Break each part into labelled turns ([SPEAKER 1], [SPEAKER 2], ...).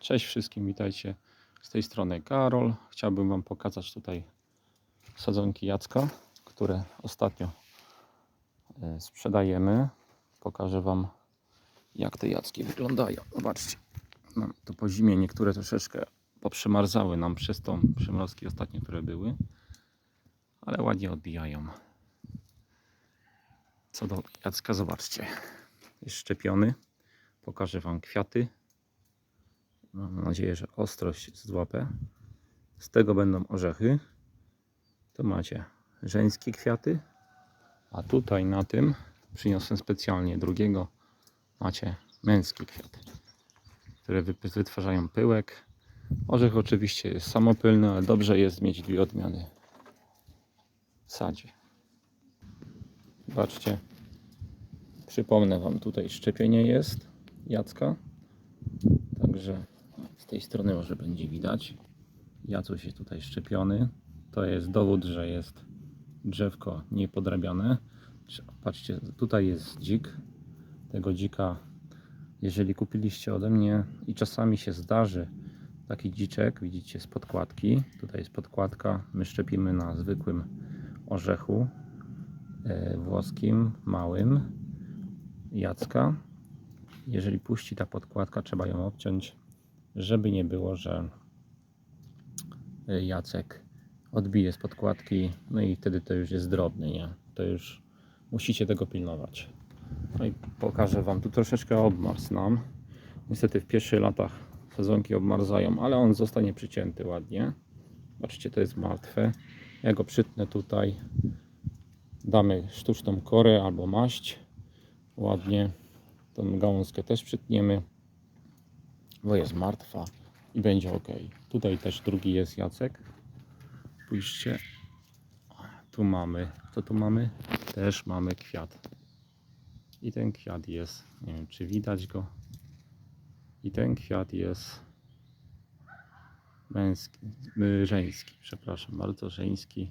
[SPEAKER 1] Cześć wszystkim, witajcie. Z tej strony Karol. Chciałbym Wam pokazać tutaj sadzonki Jacka, które ostatnio e, sprzedajemy. Pokażę Wam, jak te Jacki wyglądają. Zobaczcie. To po zimie niektóre troszeczkę poprzemarzały nam przez tą przymrozki ostatnie, które były. Ale ładnie odbijają. Co do Jacka, zobaczcie. Jest szczepiony. Pokażę Wam kwiaty. Mam nadzieję, że ostrość złapę. Z tego będą orzechy. To macie żeńskie kwiaty. A tutaj na tym przyniosłem specjalnie drugiego. Macie męskie kwiaty, które wy- wytwarzają pyłek. Orzech oczywiście jest samopylny, ale dobrze jest mieć dwie odmiany w sadzie. Zobaczcie. Przypomnę Wam, tutaj szczepienie jest Jacka. Także z tej strony może będzie widać. Jacuś jest tutaj szczepiony. To jest dowód, że jest drzewko niepodrabiane. Patrzcie, tutaj jest dzik. Tego dzika, jeżeli kupiliście ode mnie i czasami się zdarzy taki dziczek, widzicie z podkładki. Tutaj jest podkładka. My szczepimy na zwykłym orzechu e, włoskim, małym Jacka jeżeli puści ta podkładka, trzeba ją obciąć, żeby nie było, że Jacek odbije z podkładki, no i wtedy to już jest drobny, nie? To już musicie tego pilnować. No i pokażę Wam, tu troszeczkę obmars nam. Niestety w pierwszych latach sezonki obmarzają, ale on zostanie przycięty ładnie. Zobaczcie, to jest martwe. Ja go przytnę tutaj. Damy sztuczną korę albo maść. Ładnie. Tą gałązkę też przytniemy, bo jest martwa i będzie ok. Tutaj też drugi jest Jacek. Spójrzcie. Tu mamy, co tu mamy? Też mamy kwiat. I ten kwiat jest, nie wiem czy widać go. I ten kwiat jest męski, żeński, przepraszam, bardzo żeński.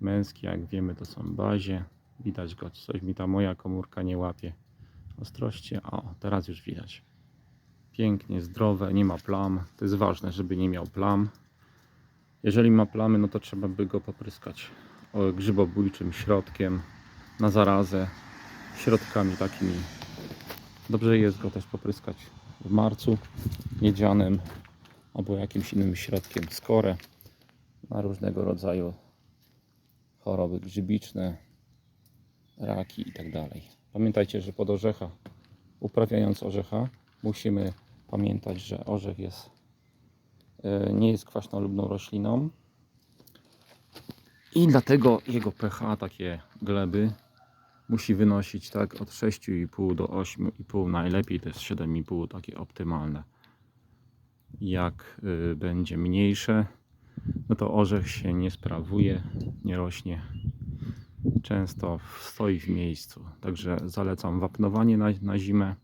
[SPEAKER 1] Męski, jak wiemy, to są bazie. Widać go, coś mi ta moja komórka nie łapie ostrości. O, teraz już widać. Pięknie, zdrowe, nie ma plam. To jest ważne, żeby nie miał plam. Jeżeli ma plamy, no to trzeba by go popryskać grzybobójczym środkiem na zarazę, środkami takimi. Dobrze jest go też popryskać w marcu miedzianym albo jakimś innym środkiem skorę na różnego rodzaju choroby grzybiczne, raki i tak. Pamiętajcie, że pod orzecha, uprawiając orzecha, musimy pamiętać, że orzech jest, e, nie jest kwaśnolubną rośliną i dlatego jego pH, takie gleby, musi wynosić tak od 6,5 do 8,5, najlepiej to jest 7,5, takie optymalne. Jak y, będzie mniejsze, no to orzech się nie sprawuje, nie rośnie często stoi w miejscu. Także zalecam wapnowanie na, na zimę.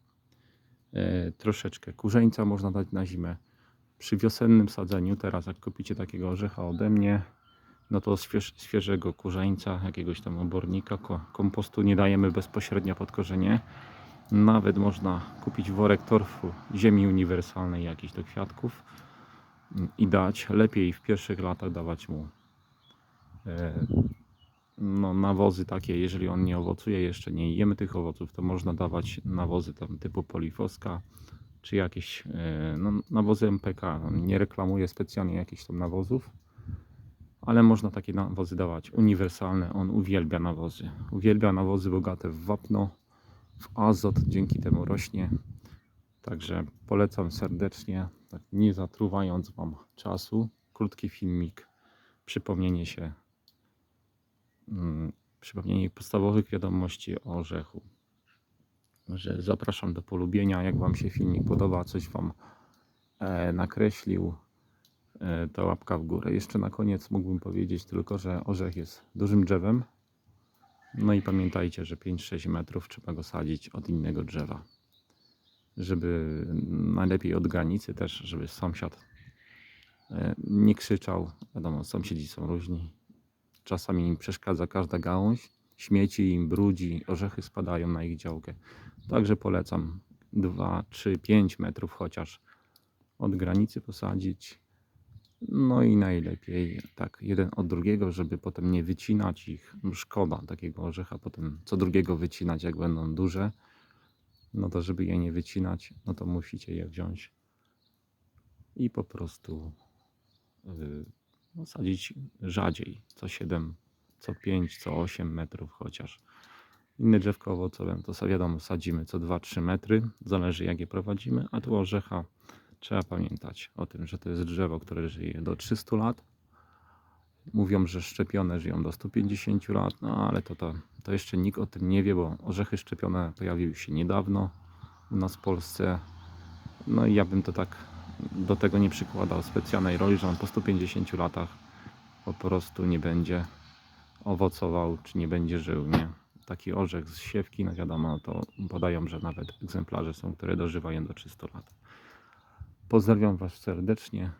[SPEAKER 1] E, troszeczkę kurzeńca można dać na zimę. Przy wiosennym sadzeniu, teraz jak kupicie takiego orzecha ode mnie, no to śwież, świeżego kurzeńca, jakiegoś tam obornika, ko, kompostu nie dajemy bezpośrednio pod korzenie. Nawet można kupić worek torfu ziemi uniwersalnej jakiś do kwiatków mm, i dać. Lepiej w pierwszych latach dawać mu e, no, nawozy takie, jeżeli on nie owocuje, jeszcze nie jemy tych owoców, to można dawać nawozy tam typu polifoska, czy jakieś e, no, nawozy MPK. Nie reklamuję specjalnie jakichś tam nawozów, ale można takie nawozy dawać uniwersalne. On uwielbia nawozy. Uwielbia nawozy bogate w wapno, w azot, dzięki temu rośnie. Także polecam serdecznie, tak nie zatruwając Wam czasu. Krótki filmik, przypomnienie się przypomnienie podstawowych wiadomości o orzechu. Że zapraszam do polubienia. Jak Wam się filmik podoba, coś Wam e, nakreślił, e, to łapka w górę. Jeszcze na koniec mógłbym powiedzieć tylko, że orzech jest dużym drzewem. No i pamiętajcie, że 5-6 metrów trzeba go sadzić od innego drzewa. Żeby najlepiej od granicy też, żeby sąsiad e, nie krzyczał. Wiadomo, sąsiedzi są różni Czasami im przeszkadza każda gałąź, śmieci im brudzi, orzechy spadają na ich działkę. Także polecam 2, 3, 5 metrów chociaż od granicy posadzić. No i najlepiej tak jeden od drugiego, żeby potem nie wycinać ich. Szkoda takiego orzecha potem co drugiego wycinać, jak będą duże. No to żeby je nie wycinać, no to musicie je wziąć i po prostu yy, sadzić rzadziej, co 7, co 5, co 8 metrów chociaż. Inne drzewko owocowe, to wiadomo, sadzimy co 2-3 metry, zależy jak je prowadzimy, a tu orzecha trzeba pamiętać o tym, że to jest drzewo, które żyje do 300 lat. Mówią, że szczepione żyją do 150 lat, no ale to, to, to jeszcze nikt o tym nie wie, bo orzechy szczepione pojawiły się niedawno u nas w Polsce. No i ja bym to tak do tego nie przykładał specjalnej roli, że on po 150 latach po prostu nie będzie owocował, czy nie będzie żył, nie? Taki orzech z siewki, no wiadomo, to podają, że nawet egzemplarze są, które dożywają do 300 lat. Pozdrawiam Was serdecznie,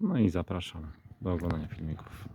[SPEAKER 1] no i zapraszam do oglądania filmików.